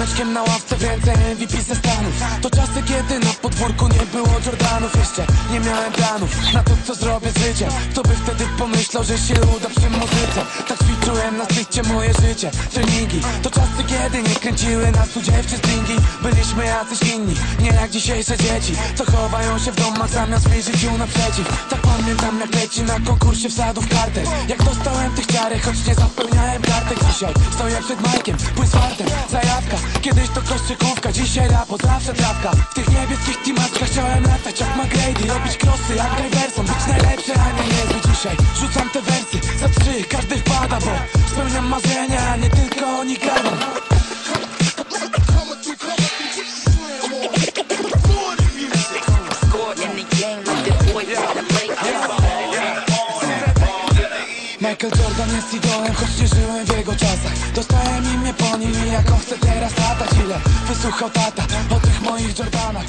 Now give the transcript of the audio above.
ziomeczkiem na ławce w ręce MVP ze Stanów. To czasy kiedy na podwórku nie było Jordanów. Jeszcze nie miałem planów na to co zrobię z życiem. Kto by wtedy pomyślał, że się uda przy muzyce? Tak ćwiczyłem na stricte moje życie. Treningi to czasy kiedy nie kręciły nas tu dziewczy stringi Byliśmy jacyś inni, nie jak dzisiejsze dzieci Co chowają się w domach zamiast mi życiu naprzeciw. Tak pamiętam jak leci na konkursie wsadów kartek. Jak dostałem tych ciarek, choć nie zapełniałem kartek. Dzisiaj stoję przed Majkiem, płyn z fartem, zajawka Kiedyś to koszykówka, dzisiaj rap, od zawsze trawka W tych niebieskich teamaczkach chciałem latać jak McGrady Robić krosy jak Iverson, być najlepszy, a nie niezły dzisiaj Rzucam te wersy, za trzy każdy wpada, bo Spełniam marzenia, a nie tylko o nich. Michael Jordan jest idolem, choć nie żyłem w jego czasach. Dostałem imię po nim i jak on Ile wysłuchał tata o tych moich Jordanach.